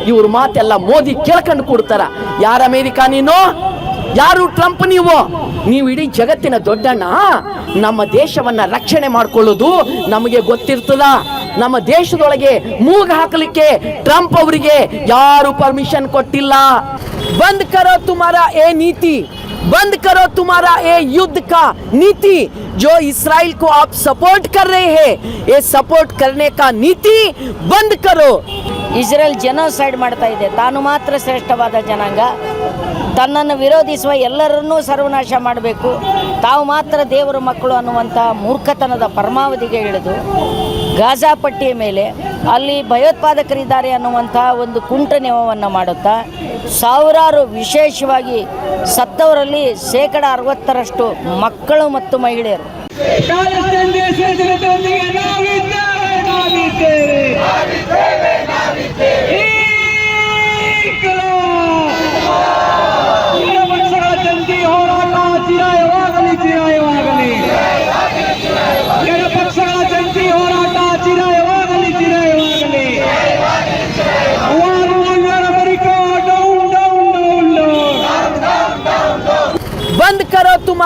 ಇವ್ರ ಮಾತೆಲ್ಲ ಮೋದಿ ಕೇಳ್ಕೊಂಡು ಕೊಡ್ತಾರ ಯಾರ ಅಮೇರಿಕ ನೀನು ಯಾರು ಟ್ರಂಪ್ ನೀವು ನೀವು ಇಡೀ ಜಗತ್ತಿನ ದೊಡ್ಡಣ್ಣ ನಮ್ಮ ದೇಶವನ್ನ ರಕ್ಷಣೆ ಮಾಡ್ಕೊಳ್ಳೋದು ನಮಗೆ ಗೊತ್ತಿರ್ತದ ನಮ್ಮ ದೇಶದೊಳಗೆ ಮೂಗ ಹಾಕಲಿಕ್ಕೆ ಟ್ರಂಪ್ ಅವರಿಗೆ ಯಾರು ಪರ್ಮಿಷನ್ ಕೊಟ್ಟಿಲ್ಲ ಬಂದ್ ಕರೋ ತುಮಾರ ಏ ನೀತಿ बंद करो तुम्हारा ये युद्ध का नीति जो इसराइल को आप सपोर्ट कर रहे हैं ये सपोर्ट करने का नीति बंद करो ಇಸ್ರೇಲ್ ಜನೋಸೈಡ್ ಮಾಡ್ತಾ ಇದೆ. ತಾನು ಮಾತ್ರ ಶ್ರೇಷ್ಠವಾದ ಜನಾಂಗ. ತನ್ನನ್ನು ವಿರೋಧಿಸುವ ಎಲ್ಲರನ್ನೂ ಸರ್ವನಾಶ ಮಾಡಬೇಕು. ತಾವು ಮಾತ್ರ ದೇವರ ಮಕ್ಕಳು ಅನ್ನುವಂಥ ಮೂರ್ಖತನದ ಪರಮಾವಧಿಗೆ ಇಳಿದು ಗಾಜಾ ಪಟ್ಟಿಯ ಮೇಲೆ ಅಲ್ಲಿ ಭಯೋತ್ಪಾದಕರಿದ್ದಾರೆ ಅನ್ನುವಂಥ ಒಂದು ಕುಂಟ ನೆವವನ್ನು ಮಾಡುತ್ತಾ, ಸಾವಿರಾರು ವಿಶೇಷವಾಗಿ ಸತ್ತವರಲ್ಲಿ ಶೇಕಡ ಅರವತ್ತರಷ್ಟು ಮಕ್ಕಳು ಮತ್ತು ಮಹಿಳೆಯರು.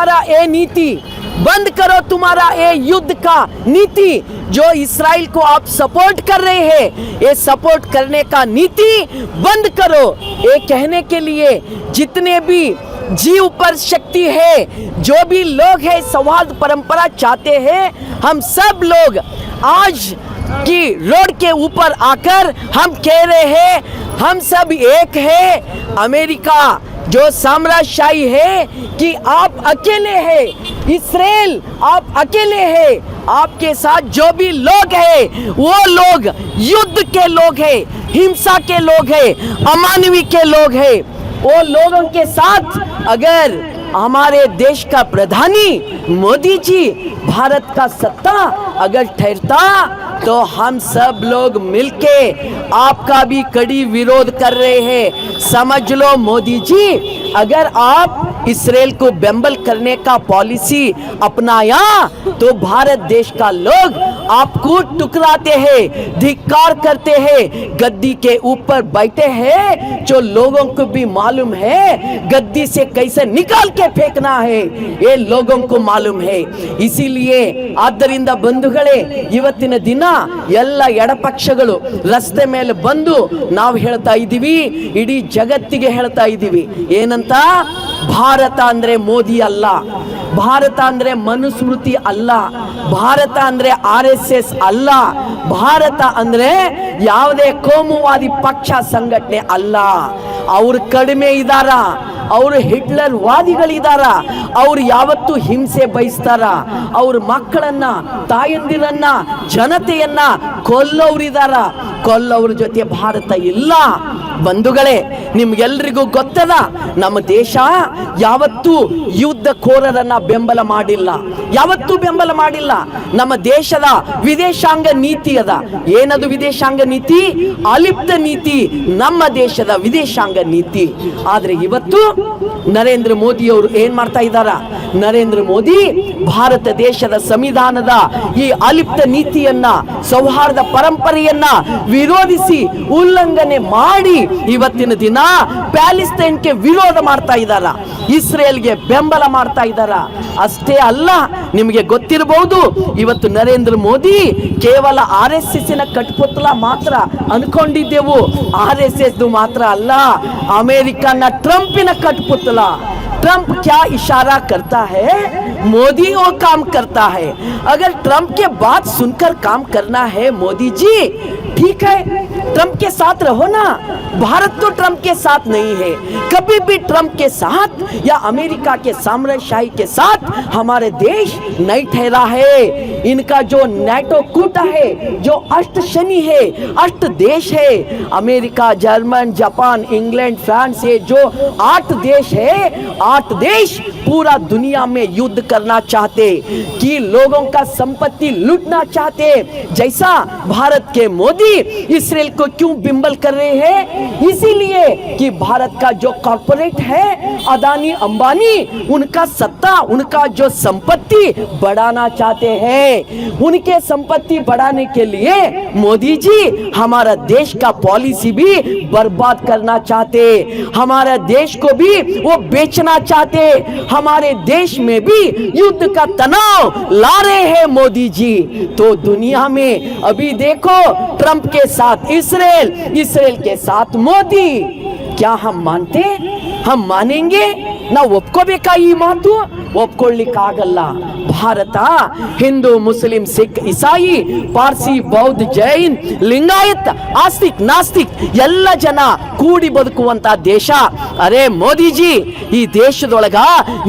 तुम्हारा ये नीति, बंद करो तुम्हारा ये युद्ध का नीति, जो इसराइल को आप सपोर्ट कर रहे हैं। ये सपोर्ट करने का नीति बंद करो। ये कहने के लिए, जितने भी जीव पर शक्ति है, जो भी लोग है, सौहार्द परंपरा चाहते हैं, हम सब लोग आज की रोड के ऊपर आकर हम कह रहे हैं, हम सब एक है, अमेरिका जो साम्राज्यशाही है कि आप अकेले हैं। इसराइल, आप अकेले हैं। आपके साथ जो भी लोग हैं, वो लोग युद्ध के लोग हैं, हिंसा के लोग हैं, अमानवीय के लोग हैं। वो लोगों के साथ अगर हमारे देश का प्रधानी मोदी जी, भारत का सत्ता अगर ठहरता तो हम सब लोग मिलके आपका भी कड़ी विरोध कर रहे हैं। समझ लो मोदी जी, अगर आप इसराइल को बेंबल करने का पॉलिसी अपनाया तो भारत देश का लोग आपको टुकराते हैं, धिक्कार करते हैं। गद्दी के ऊपर बैठे हैं, जो लोगों को भी मालूम है, गद्दी से कैसे निकाल के फेंकना है ये लोगों को मालूम है इसीलिए ಆದ್ದರಿಂದ ಬಂಧುಗಳೇ ಇವತ್ತಿನ ದಿನ ಎಲ್ಲ ಎಡಪಕ್ಷಗಳು ರಸ್ತೆ ಮೇಲೆ ಬಂದು ನಾವು ಹೇಳ್ತಾ ಇದ್ದೀವಿ ಇಡೀ ಜಗತ್ತಿಗೆ ಹೇಳ್ತಾ ಇದ್ದೀವಿ ಏನಂತ ಭಾರತ ಅಂದ್ರೆ ಮೋದಿ ಅಲ್ಲ ಭಾರತ ಅಂದ್ರೆ ಮನುಸ್ಮೃತಿ ಅಲ್ಲ ಭಾರತ ಅಂದ್ರೆ ಆರ್ ಎಸ್ ಎಸ್ ಅಲ್ಲ ಭಾರತ ಅಂದ್ರೆ ಯಾವುದೇ ಕೋಮುವಾದಿ ಪಕ್ಷ ಸಂಘಟನೆ ಅಲ್ಲ ಅವ್ರು ಕಡಿಮೆ ಇದಾರ ಅವರು ಹಿಟ್ಲರ್ ವಾದಿಗಳಿದಾರ. ಅವ್ರು ಯಾವತ್ತು ಹಿಂಸೆ ಬಯಸ್ತಾರ. ಅವ್ರ ಮಕ್ಕಳನ್ನ, ತಾಯಂದಿರನ್ನ, ಜನತೆಯನ್ನ ಕೊಲ್ಲವ್ರಿದಾರ. ಕೊಲ್ಲೋರ ಜೊತೆ ಭಾರತ ಇಲ್ಲ. ಬಂಧುಗಳೇ ನಿಮ್ಗೆಲ್ರಿಗೂ ಗೊತ್ತದ, ನಮ್ಮ ದೇಶ ಯಾವತ್ತೂ ಯುದ್ಧ ಕೋರರನ್ನ ಬೆಂಬಲ ಮಾಡಿಲ್ಲ. ಯಾವತ್ತೂ ಬೆಂಬಲ ಮಾಡಿಲ್ಲ. ನಮ್ಮ ದೇಶದ ವಿದೇಶಾಂಗ ನೀತಿ ಅದ. ಏನದು ವಿದೇಶಾಂಗ ನೀತಿ? ಅಲಿಪ್ತ ನೀತಿ, ನಮ್ಮ ದೇಶದ ವಿದೇಶಾಂಗ ನೀತಿ. ಆದ್ರೆ ಇವತ್ತು ನರೇಂದ್ರ ಮೋದಿ ಅವರು ಏನ್ ಮಾಡ್ತಾ ಇದ್ದಾರ? ನರೇಂದ್ರ ಮೋದಿ ಭಾರತ ದೇಶದ ಸಂವಿಧಾನದ ಈ ಅಲಿಪ್ತ ನೀತಿಯನ್ನ, ಸೌಹಾರ್ದ ಪರಂಪರೆಯನ್ನ ವಿರೋಧಿಸಿ ಉಲ್ಲಂಘನೆ ಮಾಡಿ ಇವತ್ತಿನ ದಿನ ಪ್ಯಾಲಿಸ್ತೈನ್ಗೆ ವಿರೋಧ ಮಾಡ್ತಾ ಇದ್ದಾರ? ಇಸ್ರೇಲ್ಗೆ ಬೆಂಬಲ ಮಾಡ್ತಾ ಇದ್ದಾರ? ಅಷ್ಟೇ ಅಲ್ಲ ನಿಮಗೆ ಗೊತ್ತಿರಬಹುದು ಇವತ್ತು ನರೇಂದ್ರ ಮೋದಿ ಕೇವಲ ಆರ್ ಎಸ್ ಎಸ್ ನ ಕಟ್ಪುತ್ತಲ ಮಾತ್ರ ಅನ್ಕೊಂಡಿದ್ದೆವು ಆರ್ ಎಸ್ ಎಸ್ ಮಾತ್ರ ಅಲ್ಲ ಅಮೆರಿಕನ ಟ್ರಂಪಿನ ಕಟ್ಪುತ್ತಲ ट्रंप क्या इशारा करता है मोदी वो काम करता है अगर ट्रंप के बात सुनकर काम करना है मोदी जी ठीक है ट्रंप के साथ रहो ना भारत तो ट्रंप के साथ नहीं है कभी भी ट्रंप के साथ या अमेरिका के साम्राज्यशाही के साथ हमारे देश नहीं ठहरा है। इनका जो नेटो कूटा है, जो अष्ट शनि है, अष्ट देश है, America, German, Japan, England, France, ये जो आठ देश है, आठ देश पूरा दुनिया में युद्ध करना चाहते, कि लोगों का संपत्ति लूटना चाहते। जैसा भारत के मोदी इसराइल को क्यों बिंबल कर रहे हैं? इसीलिए कि भारत का जो कॉरपोरेट है, अदानी अंबानी, उनका सत्ता, उनका जो संपत्ति बढ़ाना चाहते हैं। उनके संपत्ति बढ़ाने के लिए मोदी जी हमारा देश का पॉलिसी भी बर्बाद करना चाहते। हमारे देश को भी वो बेचना चाहते। हमारे देश में भी युद्ध का तनाव ला रहे हैं मोदी जी। तो दुनिया में अभी देखो, ट्रंप के साथ इसराइल इसराइल के साथ मोदी। क्या हम मानते? हम मानेंगे? ನಾವು ಒಪ್ಕೋಬೇಕಾ ಈ ಮಾತು? ಒಪ್ಕೊಳ್ಳಿಕ್ಕಾಗಲ್ಲ. ಭಾರತ, ಹಿಂದೂ, ಮುಸ್ಲಿಂ, ಸಿಖ್, ಇಸಾಯಿ, ಪಾರ್ಸಿ, ಬೌದ್ಧ, ಜೈನ್, ಲಿಂಗಾಯತ್, ಆಸ್ತಿಕ್, ನಾಸ್ತಿಕ್, ಎಲ್ಲ ಜನ ಕೂಡಿ ಬದುಕುವಂತ ದೇಶ. ಅರೆ ಮೋದಿಜಿ, ಈ ದೇಶದೊಳಗ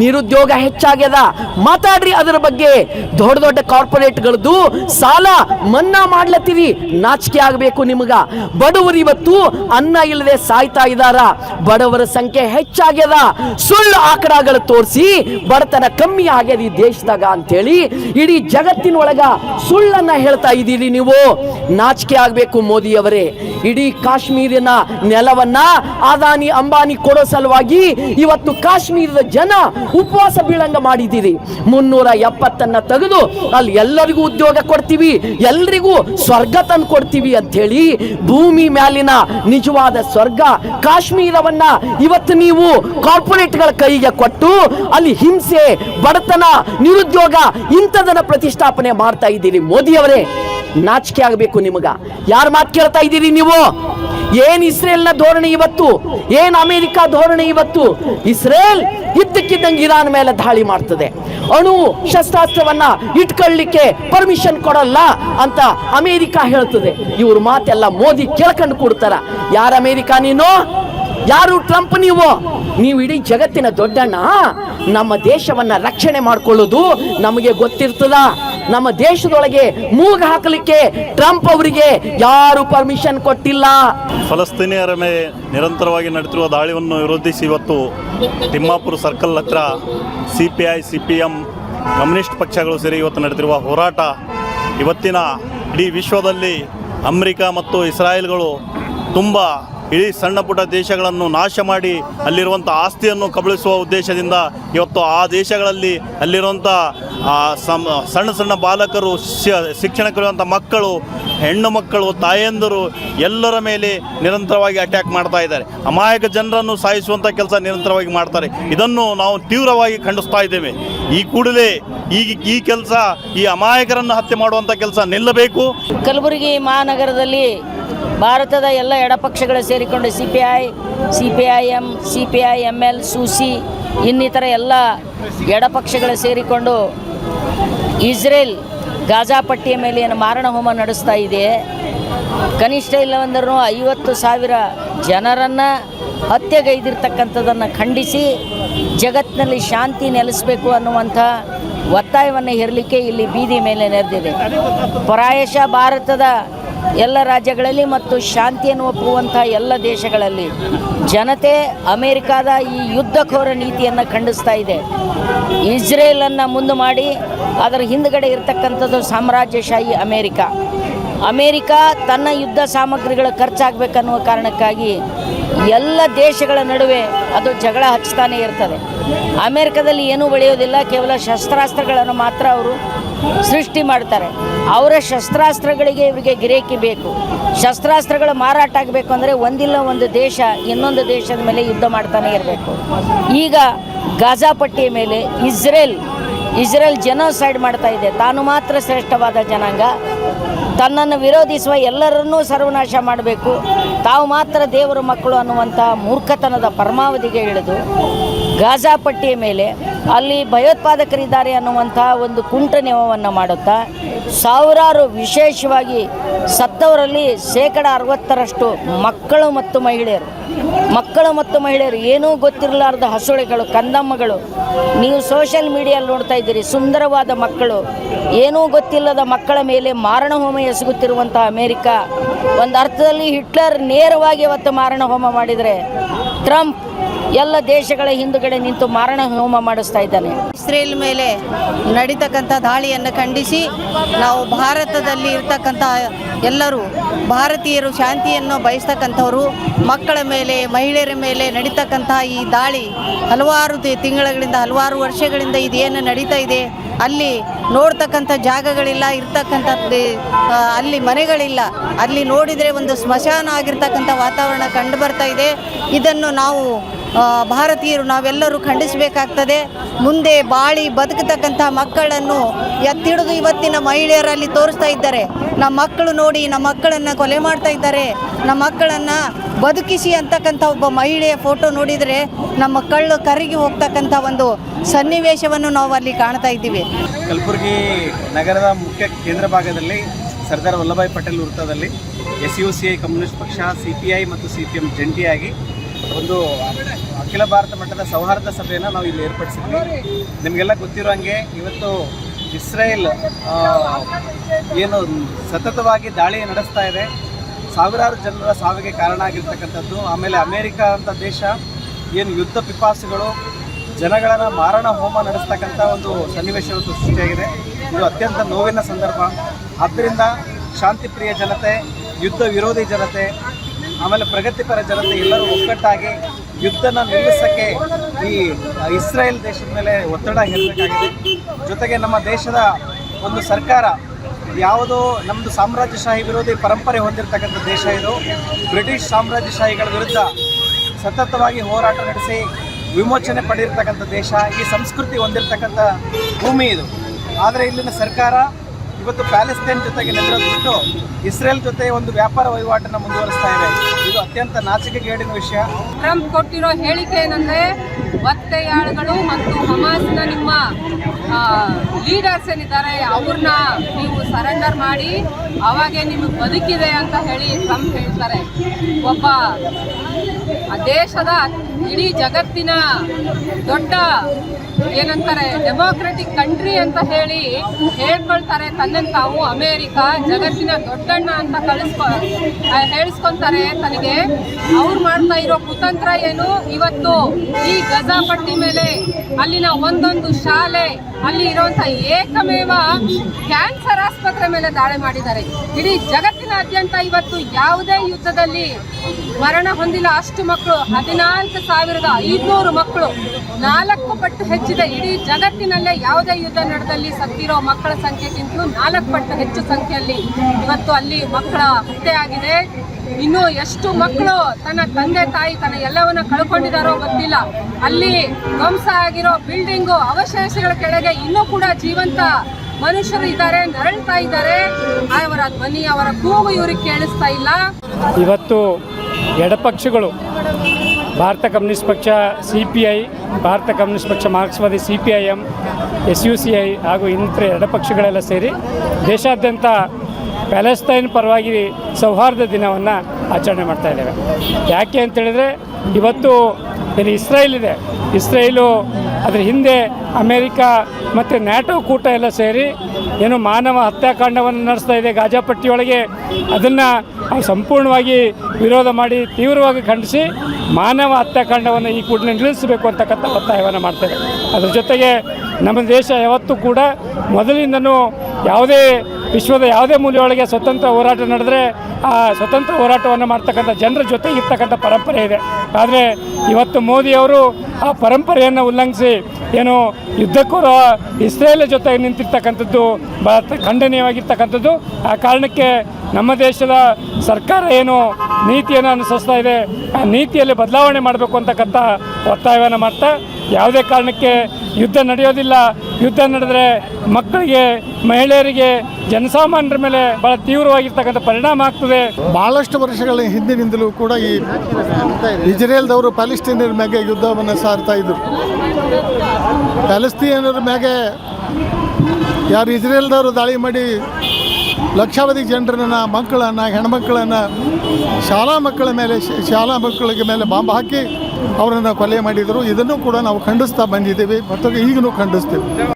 ನಿರುದ್ಯೋಗ ಹೆಚ್ಚಾಗ್ಯದ. ಮಾತಾಡ್ರಿ ಅದರ ಬಗ್ಗೆ. ದೊಡ್ಡ ದೊಡ್ಡ ಕಾರ್ಪೊರೇಟ್ಗಳದ್ದು ಸಾಲ ಮನ್ನಾ ಮಾಡ್ಲತ್ತೀರಿ. ನಾಚಿಕೆ ಆಗಬೇಕು ನಿಮಗ. ಬಡವರು ಇವತ್ತು ಅನ್ನ ಇಲ್ಲದೆ ಸಾಯ್ತಾ ಇದ್ದಾರ ಬಡವರ ಸಂಖ್ಯೆ ಹೆಚ್ಚಾಗ್ಯದ. ಸುಳ್ಳು ಆಕಡಗಳು ತೋರಿಸಿ ಬಡತನ ಕಮ್ಮಿ ಆಗ್ಯದ ಈ ದೇಶದಾಗ ಅಂತೇಳಿ ಇಡೀ ಜಗತ್ತಿನೊಳಗ ಸುಳ್ಳನ್ನ ಹೇಳ್ತಾ ಇದ್ದೀರಿ ನೀವು. ನಾಚಿಕೆ ಆಗಬೇಕು ಮೋದಿ ಅವರೇ ಇಡೀ ಕಾಶ್ಮೀರಿನ ನೆಲವನ್ನ ಅದಾನಿ ಅಂಬಾನಿ ಕೊಡೋ ಸಲುವಾಗಿ ಇವತ್ತು ಕಾಶ್ಮೀರದ ಜನ ಉಪವಾಸ ಬೀಳಂಗ ಮಾಡಿದ್ದೀರಿ. ಮುನ್ನೂರ ಎಪ್ಪತ್ತನ್ನ ತೆಗೆದು ಅಲ್ಲಿ ಎಲ್ಲರಿಗೂ ಉದ್ಯೋಗ ಕೊಡ್ತೀವಿ, ಎಲ್ರಿಗೂ ಸ್ವರ್ಗ ತಂದು ಕೊಡ್ತೀವಿ ಅಂತ ಹೇಳಿ ಭೂಮಿ ಮ್ಯಾಲಿನ ನಿಜವಾದ ಸ್ವರ್ಗ ಕಾಶ್ಮೀರವನ್ನ ಇವತ್ತು ನೀವು ಕಾರ್ಪೊರೇಟ್ಗಳ ಕೈಗೆ ಕೊಟ್ಟು ಅಲ್ಲಿ ಹಿಂಸೆ, ಬಡತನ, ನಿರುದ್ಯೋಗ ಇಂಥದನ್ನ ಪ್ರತಿಷ್ಠಾಪನೆ ಮಾಡ್ತಾ ಇದ್ದೀರಿ. ಮೋದಿ ಅವರೇ ನಾಚಿಕೆ ಆಗಬೇಕು ನಿಮಗ. ಯಾರು ಮಾತು ಕೇಳ್ತಾ ಇದ್ದೀರಿ ನೀವು? ಏನ್ ಇಸ್ರೇಲ್ನ ಧೋರಣೆ ಇವತ್ತು? ಏನ್ ಅಮೆರಿಕ ಧೋರಣೆ ಇವತ್ತು? ಇಸ್ರೇಲ್ ಇದ್ದಕ್ಕಿದ್ದಂಗೆ ಇರಾನ್ ಮೇಲೆ ದಾಳಿ ಮಾಡ್ತದೆ. ಅಣು ಶಸ್ತ್ರಾಸ್ತ್ರವನ್ನ ಇಟ್ಕೊಳ್ಳಿಕ್ಕೆ ಪರ್ಮಿಷನ್ ಕೊಡಲ್ಲ ಅಂತ ಅಮೆರಿಕ ಹೇಳ್ತದೆ. ಇವ್ರ ಮಾತೆಲ್ಲ ಮೋದಿ ಕೇಳ್ಕೊಂಡು ಕೊಡ್ತಾರ. ಯಾರ ಅಮೆರಿಕ ನೀನು? ಯಾರು ಟ್ರಂಪ್ ನೀವು? ನೀವು ಇಡೀ ಜಗತ್ತಿನ ದೊಡ್ಡಣ್ಣ. ನಮ್ಮ ದೇಶವನ್ನ ರಕ್ಷಣೆ ಮಾಡ್ಕೊಳ್ಳೋದು ನಮಗೆ ಗೊತ್ತಿರ್ತದ. ನಮ್ಮ ದೇಶದೊಳಗೆ ಮೂಗು ಹಾಕಲಿಕ್ಕೆ ಟ್ರಂಪ್ ಅವರಿಗೆ ಯಾರು ಪರ್ಮಿಷನ್ ಕೊಟ್ಟಿಲ್ಲ. ಫಲಸ್ತೀನಿಯರ ಮೇಲೆ ನಿರಂತರವಾಗಿ ನಡೆದಿರುವ ದಾಳಿಯನ್ನು ವಿರೋಧಿಸಿ ಇವತ್ತು ತಿಮ್ಮಾಪುರ ಸರ್ಕಲ್ ಹತ್ರ C P I C P M communist ಪಕ್ಷಗಳು ಸೇರಿ ಇವತ್ತು ನಡೆದಿರುವ ಹೋರಾಟ. ಇವತ್ತಿನ ಇಡೀ ವಿಶ್ವದಲ್ಲಿ ಅಮೆರಿಕ ಮತ್ತು ಇಸ್ರಾಯೇಲ್ಗಳು ತುಂಬ ಇಡೀ ಸಣ್ಣ ಪುಟ್ಟ ದೇಶಗಳನ್ನು ನಾಶ ಮಾಡಿ ಅಲ್ಲಿರುವಂಥ ಆಸ್ತಿಯನ್ನು ಕಬಳಿಸುವ ಉದ್ದೇಶದಿಂದ ಇವತ್ತು ಆ ದೇಶಗಳಲ್ಲಿ ಅಲ್ಲಿರುವಂಥ ಸಮ್, ಸಣ್ಣ ಸಣ್ಣ ಬಾಲಕರು ಶಿಕ್ಷಣ ಕಲಿಯುವಂಥ ಮಕ್ಕಳು, ಹೆಣ್ಣು ಮಕ್ಕಳು, ತಾಯಂದಿರು ಎಲ್ಲರ ಮೇಲೆ ನಿರಂತರವಾಗಿ ಅಟ್ಯಾಕ್ ಮಾಡ್ತಾ ಇದ್ದಾರೆ. ಅಮಾಯಕ ಜನರನ್ನು ಸಾಯಿಸುವಂಥ ಕೆಲಸ ನಿರಂತರವಾಗಿ ಮಾಡ್ತಾರೆ. ಇದನ್ನು ನಾವು ತೀವ್ರವಾಗಿ ಖಂಡಿಸ್ತಾ ಇದ್ದೇವೆ. ಈ ಕೂಡಲೇ ಈ ಈ ಕೆಲಸ, ಈ ಅಮಾಯಕರನ್ನು ಹತ್ಯೆ ಮಾಡುವಂಥ ಕೆಲಸ ನಿಲ್ಲಬೇಕು. ಕಲಬುರಗಿ ಮಹಾನಗರದಲ್ಲಿ ಭಾರತದ ಎಲ್ಲ ಎಡಪಕ್ಷಗಳು ಸೇರಿಕೊಂಡು C P I C P I M C P I M L ಸೂಸಿ, ಇನ್ನಿತರ ಎಲ್ಲ ಎಡಪಕ್ಷಗಳು ಸೇರಿಕೊಂಡು ಇಸ್ರೇಲ್ ಗಾಜಾ ಪಟ್ಟಿಯ ಮೇಲೆ ಏನು ಮಾರಣ ಹೋಮ ನಡೆಸ್ತಾ ಇದೆ. ಕನಿಷ್ಠ ಇಲ್ಲವೆಂದರೂ ಐವತ್ತು ಸಾವಿರ ಜನರನ್ನು ಹತ್ಯೆಗೈದಿರ್ತಕ್ಕಂಥದ್ದನ್ನು ಖಂಡಿಸಿ ಜಗತ್ತಿನಲ್ಲಿ ಶಾಂತಿ ನೆಲೆಸಬೇಕು ಅನ್ನುವಂಥ ಒತ್ತಾಯವನ್ನು ಹೇರಲಿಕ್ಕೆ ಇಲ್ಲಿ ಬೀದಿ ಮೇಲೆ ನೆರೆದಿದೆ. ಪ್ರಾಯಶಃ ಭಾರತದ ಎಲ್ಲ ರಾಜ್ಯಗಳಲ್ಲಿ ಮತ್ತು ಶಾಂತಿಯನ್ನು ಒಪ್ಪುವಂಥ ಎಲ್ಲ ದೇಶಗಳಲ್ಲಿ ಜನತೆ ಅಮೇರಿಕಾದ ಈ ಯುದ್ಧಕೋರ ನೀತಿಯನ್ನು ಖಂಡಿಸ್ತಾ ಇದೆ. ಇಸ್ರೇಲನ್ನು ಮುಂದೆ ಮಾಡಿ ಅದರ ಹಿಂದುಗಡೆ ಇರತಕ್ಕಂಥದ್ದು ಸಾಮ್ರಾಜ್ಯಶಾಹಿ ಅಮೇರಿಕ. ಅಮೇರಿಕ ತನ್ನ ಯುದ್ಧ ಸಾಮಗ್ರಿಗಳ ಖರ್ಚಾಗಬೇಕನ್ನುವ ಕಾರಣಕ್ಕಾಗಿ ಎಲ್ಲ ದೇಶಗಳ ನಡುವೆ ಅದು ಜಗಳ ಹಚ್ತಾನೆ ಇರ್ತದೆ. ಅಮೇರಿಕದಲ್ಲಿ ಏನೂ ಬೆಳೆಯೋದಿಲ್ಲ, ಕೇವಲ ಶಸ್ತ್ರಾಸ್ತ್ರಗಳನ್ನು ಮಾತ್ರ ಅವರು ಸೃಷ್ಟಿ ಮಾಡ್ತಾರೆ. ಅವರ ಶಸ್ತ್ರಾಸ್ತ್ರಗಳಿಗೆ ಇವರಿಗೆ ಗಿರೇಕಿ ಬೇಕು. ಶಸ್ತ್ರಾಸ್ತ್ರಗಳು ಮಾರಾಟ ಆಗಬೇಕು ಅಂದರೆ ಒಂದಿಲ್ಲ ಒಂದು ದೇಶ, ಇನ್ನೊಂದು ದೇಶದ ಮೇಲೆ ಯುದ್ಧ ಮಾಡ್ತಾನೆ ಇರಬೇಕು. ಈಗ ಗಾಜಾ ಪಟ್ಟಿಯ ಮೇಲೆ ಇಸ್ರೇಲ್ ಇಸ್ರೇಲ್ ಜನೋಸೈಡ್ ಮಾಡ್ತಾ ಇದೆ. ತಾನು ಮಾತ್ರ ಶ್ರೇಷ್ಠವಾದ ಜನಾಂಗ. ತನ್ನನ್ನು ವಿರೋಧಿಸುವ ಎಲ್ಲರನ್ನೂ ಸರ್ವನಾಶ ಮಾಡಬೇಕು. ತಾವು ಮಾತ್ರ ದೇವರ ಮಕ್ಕಳು ಅನ್ನುವಂಥ ಮೂರ್ಖತನದ ಪರಮಾವಧಿಗೆ ಇಳಿದು ಗಾಜಾ ಪಟ್ಟಿಯ ಮೇಲೆ ಅಲ್ಲಿ ಭಯೋತ್ಪಾದಕರಿದ್ದಾರೆ ಅನ್ನುವಂಥ ಒಂದು ಕುಂಟ ನೆವವನ್ನು ಮಾಡುತ್ತಾ ಸಾವಿರಾರು ವಿಶೇಷವಾಗಿ ಸತ್ತವರಲ್ಲಿ ಶೇಕಡ ಅರವತ್ತರಷ್ಟು ಮಕ್ಕಳು ಮತ್ತು ಮಹಿಳೆಯರು. ಮಕ್ಕಳು ಮತ್ತು ಮಹಿಳೆಯರು ಏನೂ ಗೊತ್ತಿರಲಾರ್ದ ಹಸುಳೆಗಳು, ಕಂದಮ್ಮಗಳು. ನೀವು ಸೋಷಿಯಲ್ ಮೀಡಿಯಲ್ಲಿ ನೋಡ್ತಾ ಇದ್ದೀರಿ, ಸುಂದರವಾದ ಮಕ್ಕಳು. ಏನೂ ಗೊತ್ತಿಲ್ಲದ ಮಕ್ಕಳ ಮೇಲೆ ಮಾರಣ ಹೋಮ ಎಸಗುತ್ತಿರುವಂಥ ಅಮೇರಿಕ. ಒಂದು ಅರ್ಥದಲ್ಲಿ ಹಿಟ್ಲರ್ ನೇರವಾಗಿ ಅವತ್ತು ಮಾರಣ ಹೋಮ ಮಾಡಿದರೆ ಟ್ರಂಪ್ ಎಲ್ಲ ದೇಶಗಳ ಹಿಂದುಗಡೆ ನಿಂತು ಮಾರಣ ಹೋಮ ಮಾಡಿಸ್ತಾ ಇದ್ದಾನೆ. ಇಸ್ರೇಲ್ ಮೇಲೆ ನಡೀತಕ್ಕಂಥ ದಾಳಿಯನ್ನು ಖಂಡಿಸಿ ನಾವು ಭಾರತದಲ್ಲಿ ಇರ್ತಕ್ಕಂಥ ಎಲ್ಲರೂ ಭಾರತೀಯರು ಶಾಂತಿಯನ್ನು ಬಯಸ್ತಕ್ಕಂಥವರು, ಮಕ್ಕಳ ಮೇಲೆ, ಮಹಿಳೆಯರ ಮೇಲೆ ನಡೀತಕ್ಕಂತಹ ಈ ದಾಳಿ ಹಲವಾರು ತಿ- ತಿಂಗಳುಗಳಿಂದ, ಹಲವಾರು ವರ್ಷಗಳಿಂದ ಇದೇನು ನಡೀತಾ ಇದೆ. ಅಲ್ಲಿ ನೋಡ್ತಕ್ಕಂಥ ಜಾಗಗಳಿಲ್ಲ, ಇರ್ತಕ್ಕಂಥ ಅಲ್ಲಿ ಮನೆಗಳಿಲ್ಲ. ಅಲ್ಲಿ ನೋಡಿದರೆ ಒಂದು ಸ್ಮಶಾನ ಆಗಿರ್ತಕ್ಕಂಥ ವಾತಾವರಣ ಕಂಡು ಬರ್ತಾ ಇದೆ. ಇದನ್ನು ನಾವು ಭಾರತೀಯರು ನಾವೆಲ್ಲರೂ ಖಂಡಿಸಬೇಕಾಗ್ತದೆ. ಮುಂದೆ ಬಾಳಿ ಬದುಕತಕ್ಕಂಥ ಮಕ್ಕಳನ್ನು ಎತ್ತಿಡಿದು ಇವತ್ತಿನ ಮಹಿಳೆಯರಲ್ಲಿ ತೋರಿಸ್ತಾ ಇದ್ದಾರೆ. ನಮ್ಮ ಮಕ್ಕಳು ನೋಡಿ, ನಮ್ಮ ಮಕ್ಕಳನ್ನು ಕೊಲೆ ಮಾಡ್ತಾ ಇದ್ದಾರೆ. ನಮ್ಮ ಮಕ್ಕಳನ್ನು ಬದುಕಿಸಿ ಅಂತಕ್ಕಂಥ ಒಬ್ಬ ಮಹಿಳೆಯ ಫೋಟೋ ನೋಡಿದರೆ ನಮ್ಮ ಕಳ್ಳು ಕರಗಿ ಹೋಗ್ತಕ್ಕಂಥ ಒಂದು ಸನ್ನಿವೇಶವನ್ನು ನಾವು ಅಲ್ಲಿ ಕಾಣ್ತಾ ಇದ್ದೀವಿ. ಕಲಬುರಗಿ ನಗರದ ಮುಖ್ಯ ಕೇಂದ್ರ ಭಾಗದಲ್ಲಿ ಸರ್ದಾರ್ ವಲ್ಲಭಾಯ್ ಪಟೇಲ್ ವೃತ್ತದಲ್ಲಿ S U C I communist ಪಕ್ಷ ಸಿ ಪಿ ಐ ಮತ್ತು ಸಿ ಪಿ ಎಂ ಜಂಟಿಯಾಗಿ ಒಂದು ಅಖಿಲ ಭಾರತ ಮಟ್ಟದ ಸೌಹಾರ್ದ ಸಭೆಯನ್ನು ನಾವು ಇಲ್ಲಿ ಏರ್ಪಡಿಸಿದ್ವಿ. ನಿಮಗೆಲ್ಲ ಗೊತ್ತಿರೋ ಹಾಗೆ ಇವತ್ತು ಇಸ್ರೇಲ್ ಏನು ಸತತವಾಗಿ ದಾಳಿ ನಡೆಸ್ತಾ ಇದೆ. ಸಾವಿರಾರು ಜನರ ಸಾವಿಗೆ ಕಾರಣ ಆಗಿರ್ತಕ್ಕಂಥದ್ದು. ಆಮೇಲೆ ಅಮೇರಿಕ ಅಂತ ದೇಶ, ಏನು ಯುದ್ಧ ಪಿಪಾಸುಗಳು, ಜನಗಳನ್ನು ಮಾರಣ ಹೋಮ ನಡೆಸ್ತಕ್ಕಂಥ ಒಂದು ಸನ್ನಿವೇಶವು ಸೃಷ್ಟಿಯಾಗಿದೆ ಇದು ಅತ್ಯಂತ ನೋವಿನ ಸಂದರ್ಭ. ಆದ್ದರಿಂದ ಶಾಂತಿಪ್ರಿಯ ಜನತೆ, ಯುದ್ಧ ವಿರೋಧಿ ಜನತೆ, ಆಮೇಲೆ ಪ್ರಗತಿಪರ ಜನತೆ ಎಲ್ಲರೂ ಒಗ್ಗಟ್ಟಾಗಿ ಯುದ್ಧನ ನಿಲ್ಲಿಸಕ್ಕೆ ಈ ಇಸ್ರೇಲ್ ದೇಶದ ಮೇಲೆ ಒತ್ತಡ ಹೇರಬೇಕಾಗಿದೆ. ಜೊತೆಗೆ ನಮ್ಮ ದೇಶದ ಒಂದು ಸರ್ಕಾರ, ಯಾವುದೋ ನಮ್ಮದು ಸಾಮ್ರಾಜ್ಯಶಾಹಿ ವಿರೋಧಿ ಪರಂಪರೆ ಹೊಂದಿರತಕ್ಕಂಥ ದೇಶ ಇದು. ಬ್ರಿಟಿಷ್ ಸಾಮ್ರಾಜ್ಯಶಾಹಿಗಳ ವಿರುದ್ಧ ಸತತವಾಗಿ ಹೋರಾಟ ನಡೆಸಿ ವಿಮೋಚನೆ ಪಡೆದಿರ್ತಕ್ಕಂಥ ದೇಶ, ಈ ಸಂಸ್ಕೃತಿ ಹೊಂದಿರತಕ್ಕಂಥ ಭೂಮಿ ಇದು. ಆದರೆ ಇಲ್ಲಿನ ಸರ್ಕಾರ ಇವತ್ತು ಪ್ಯಾಲೆಸ್ತೇನ್ ಜೊತೆಗೆ ನೆಲೆಯೋದು ಇಸ್ರೇಲ್ ಜೊತೆ ಒಂದು ವ್ಯಾಪಾರ ವಹಿವಾಟನ್ನು ಮುಂದುವರಿಸ್ತಾ ಇದೆ. ಇದು ಅತ್ಯಂತ ನಾಚಿಕೆಗೇಡಿನ ವಿಷಯ. ಟ್ರಂಪ್ ಕೊಟ್ಟಿರೋ ಹೇಳಿಕೆ ಏನಂದ್ರೆ, ಒತ್ತೆಯಾಳುಗಳು ಮತ್ತು ಹಮಾಸ್ನ ನಿಮ್ಮ ಲೀಡರ್ಸ್ ಏನಿದ್ದಾರೆ, ಅವ್ರನ್ನ ನೀವು ಸರೆಂಡರ್ ಮಾಡಿ, ಅವಾಗೆ ನಿಮಗೆ ಬದುಕಿದೆ ಅಂತ ಹೇಳಿ ಟ್ರಂಪ್ ಹೇಳ್ತಾರೆ. ಒಬ್ಬ ದೇಶದ ಇಡೀ ಜಗತ್ತಿನ ದೊಡ್ಡ ಏನಂತಾರೆ ಡೆಮೋಕ್ರೆಟಿಕ್ ಕಂಟ್ರಿ ಅಂತ ಹೇಳಿ ಹೇಳ್ಕೊಳ್ತಾರೆ ತನ್ನನ್ನು ತಾವು ಅಮೇರಿಕ, ಜಗತ್ತಿನ ದೊಡ್ಡಣ್ಣ ಅಂತ ಕಳಿಸ್ಕೊ ಹೇಳಿಸ್ಕೊಂತಾರೆ ತನಗೆ. ಅವ್ರು ಮಾಡ್ತಾ ಇರೋ ಕುತಂತ್ರ ಏನು? ಇವತ್ತು ಈ ಗಜಾ ಪಟ್ಟಿ ಮೇಲೆ ಅಲ್ಲಿನ ಒಂದೊಂದು ಶಾಲೆ ಅಲ್ಲಿ ಇರುವಂತ ಏಕಮೇವ ಕ್ಯಾನ್ಸರ್ ಆಸ್ಪತ್ರೆ ಮೇಲೆ ದಾಳಿ ಮಾಡಿದ್ದಾರೆ. ಇಡೀ ಜಗತ್ತಿನಾದ್ಯಂತ ಇವತ್ತು ಯಾವುದೇ ಯುದ್ಧದಲ್ಲಿ ಮರಣ ಹೊಂದಿಲ್ಲ. ಅಷ್ಟು ಮಕ್ಕಳು, ಹದಿನಾಲ್ಕು ಸಾವಿರದ ಐದುನೂರು ಮಕ್ಕಳು, ನಾಲ್ಕು ಪಟ್ಟು ಹೆಚ್ಚಿದೆ. ಇಡೀ ಜಗತ್ತಿನಲ್ಲೇ ಯಾವುದೇ ಯುದ್ಧ ನಡೆದಲ್ಲಿ ಸತ್ತಿರೋ ಮಕ್ಕಳ ಸಂಖ್ಯೆಗಿಂತಲೂ ನಾಲ್ಕು ಪಟ್ಟು ಹೆಚ್ಚು ಸಂಖ್ಯೆಯಲ್ಲಿ ಇವತ್ತು ಅಲ್ಲಿ ಮಕ್ಕಳ ಹತ್ಯೆ ಆಗಿದೆ. ಇನ್ನು ಎಷ್ಟು ಮಕ್ಕಳು ತನ್ನ ತಂದೆ ತಾಯಿ ತನ್ನ ಎಲ್ಲವನ್ನ ಕಳ್ಕೊಂಡಿದಾರೋ ಗೊತ್ತಿಲ್ಲ. ಅಲ್ಲಿ ಧ್ವಂಸ ಆಗಿರೋ ಬಿಲ್ಡಿಂಗು ಅವಶೇಷಗಳ ಕೆಳಗೆ ಇನ್ನೂ ಕೂಡ ಜೀವಂತ ಮನುಷ್ಯರು ಇದ್ದಾರೆ, ನರಳ್ತಾ ಇದ್ದಾರೆ. ಅವರ ಧ್ವನಿ, ಅವರ ಕೂಗು ಇವ್ರಿಗೆ ಕೇಳಿಸ್ತಾ ಇಲ್ಲ. ಇವತ್ತು ಎಡಪಕ್ಷಗಳು, ಭಾರತ ಕಮ್ಯುನಿಸ್ಟ್ ಪಕ್ಷ C P I Bharat communist ಪಕ್ಷ, ಮಾರ್ಕ್ಸ್ವಾದಿ C P I M S U C I ಹಾಗೂ ಇನ್ನಿತರ ಎಡಪಕ್ಷಗಳೆಲ್ಲ ಸೇರಿ ದೇಶಾದ್ಯಂತ ಪ್ಯಾಲೆಸ್ತೈನ್ ಪರವಾಗಿ ಸೌಹಾರ್ದ ದಿನವನ್ನು ಆಚರಣೆ ಮಾಡ್ತಾ ಇದ್ದೇವೆ. ಯಾಕೆ ಅಂತೇಳಿದರೆ ಇವತ್ತು ಏನು ಇಸ್ರೇಲ್ ಇದೆ. ಇಸ್ರೇಲು ಅದರ ಹಿಂದೆ ಅಮೇರಿಕಾ ಮತ್ತು ನ್ಯಾಟೋ ಕೂಟ ಎಲ್ಲ ಸೇರಿ ಏನು ಮಾನವ ಹತ್ಯಾಕಾಂಡವನ್ನು ನಡೆಸ್ತಾ ಇದೆ ಗಾಜಾಪಟ್ಟಿಯೊಳಗೆ ಅದನ್ನು ಸಂಪೂರ್ಣವಾಗಿ ವಿರೋಧ ಮಾಡಿ ತೀವ್ರವಾಗಿ ಖಂಡಿಸಿ ಮಾನವ ಹತ್ಯಾಕಾಂಡವನ್ನು ಈ ಕೂಡಲೇ ನಿಲ್ಲಿಸಬೇಕು ಅಂತಕ್ಕಂಥ ಒತ್ತಾಯವನ್ನು ಮಾಡ್ತೇವೆ ಅದರ ಜೊತೆಗೆ ನಮ್ಮ ದೇಶ ಯಾವತ್ತೂ ಕೂಡ ಮೊದಲಿಂದನೂ ಯಾವುದೇ ವಿಶ್ವದ ಯಾವುದೇ ಮೂಲೆಯೊಳಗೆ ಸ್ವತಂತ್ರ ಹೋರಾಟ ನಡೆದರೆ ಆ ಸ್ವತಂತ್ರ ಹೋರಾಟವನ್ನು ಮಾಡ್ತಕ್ಕಂಥ ಜನರ ಜೊತೆ ಇರ್ತಕ್ಕಂಥ ಪರಂಪರೆ ಇದೆ. ಆದರೆ ಇವತ್ತು ಮೋದಿಯವರು ಆ ಪರಂಪರೆಯನ್ನು ಉಲ್ಲಂಘಿಸಿ ಏನು ಯುದ್ಧಕ್ಕೂ ಇಸ್ರೇಲ್ ಜೊತೆ ನಿಂತಿರ್ತಕ್ಕಂಥದ್ದು ಭಾರತ ಖಂಡನೀಯವಾಗಿರ್ತಕ್ಕಂಥದ್ದು, ಆ ಕಾರಣಕ್ಕೆ ನಮ್ಮ ದೇಶದ ಸರ್ಕಾರ ಏನು ನೀತಿಯನ್ನು ಅನುಸರಿಸ್ತಾ ಇದೆ, ಆ ನೀತಿಯಲ್ಲಿ ಬದಲಾವಣೆ ಮಾಡಬೇಕು ಅಂತಕ್ಕಂಥ ಒತ್ತಾಯವನ್ನು ಮಾಡ್ತಾ ಯಾವುದೇ ಕಾರಣಕ್ಕೆ ಯುದ್ಧ ನಡೆಯೋದಿಲ್ಲ. ಯುದ್ಧ ನಡೆದರೆ ಮಕ್ಕಳಿಗೆ, ಮಹಿಳೆಯರಿಗೆ, ಜನಸಾಮಾನ್ಯರ ಮೇಲೆ ಬಹಳ ತೀವ್ರವಾಗಿರ್ತಕ್ಕಂಥ ಪರಿಣಾಮ ಆಗ್ತದೆ. ಬಹಳಷ್ಟು ವರ್ಷಗಳ ಹಿಂದಿನಿಂದಲೂ ಕೂಡ ಈ ಇಜ್ರೇಲ್ದವರು ಪ್ಯಾಲೆಸ್ತೀನಿಯರ ಮ್ಯಾಗೆ ಯುದ್ಧವನ್ನು ಸಾರ್ತಾ ಇದ್ರು. ಪ್ಯಾಲೆಸ್ತೀನಿಯರ ಮ್ಯಾಗೆ ಯಾರು ಇಜ್ರೇಲ್ದವರು ದಾಳಿ ಮಾಡಿ ಲಕ್ಷಾವಧಿ ಜನರನ್ನ, ಮಕ್ಕಳನ್ನು, ಹೆಣ್ಮಕ್ಕಳನ್ನು, ಶಾಲಾ ಮಕ್ಕಳ ಮೇಲೆ ಶಾಲಾ ಮಕ್ಕಳಿಗೆ ಮೇಲೆ ಬಾಂಬ್ ಹಾಕಿ ಅವರನ್ನು ಕೊಲೆ ಮಾಡಿದರು. ಇದನ್ನು ಕೂಡ ನಾವು ಖಂಡಿಸ್ತಾ ಬಂದಿದ್ದೀವಿ. ಮತ್ತು ಈಗಲೂ ಖಂಡಿಸ್ತೀವಿ.